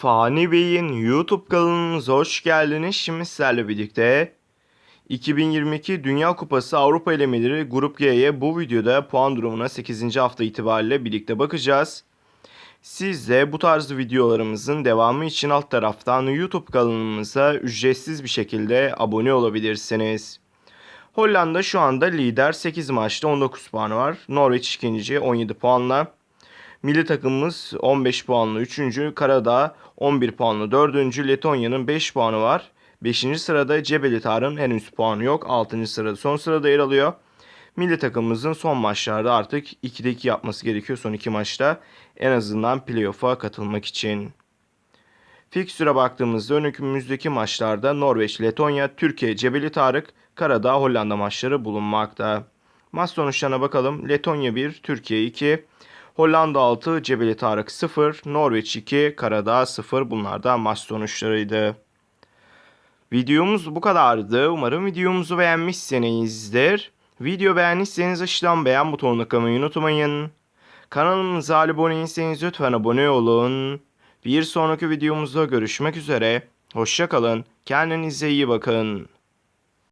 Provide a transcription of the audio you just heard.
Fani Bey'in YouTube kanalımıza hoş geldiniz. Şimdi sizlerle birlikte 2022 Dünya Kupası Avrupa elemeleri Grup G'ye bu videoda puan durumuna 8. hafta itibariyle birlikte bakacağız. Siz de bu tarz videolarımızın devamı için alt taraftan YouTube kanalımıza ücretsiz bir şekilde abone olabilirsiniz. Hollanda şu anda lider 8 maçta 19 puanı var. Norveç ikinci 17 puanla. Milli takımımız 15 puanlı 3. Karadağ 11 puanlı 4. Letonya'nın 5 puanı var. 5. sırada Cebeli Tar'ın henüz puanı yok. 6. sırada son sırada yer alıyor. Milli takımımızın son maçlarda artık 2'de 2 yapması gerekiyor son 2 maçta. En azından playoff'a katılmak için. Fikstüre baktığımızda önümüzdeki maçlarda Norveç, Letonya, Türkiye, Cebeli Tarık, Karadağ, Hollanda maçları bulunmakta. Maç sonuçlarına bakalım. Letonya 1, Türkiye 2, Hollanda 6, Cebeli Tarık 0, Norveç 2, Karadağ 0. Bunlar da maç sonuçlarıydı. Videomuz bu kadardı. Umarım videomuzu beğenmişsinizdir. Video beğendiyseniz aşağıdan beğen butonuna tıklamayı unutmayın. Kanalımıza abone değilseniz lütfen abone olun. Bir sonraki videomuzda görüşmek üzere. Hoşçakalın. Kendinize iyi bakın.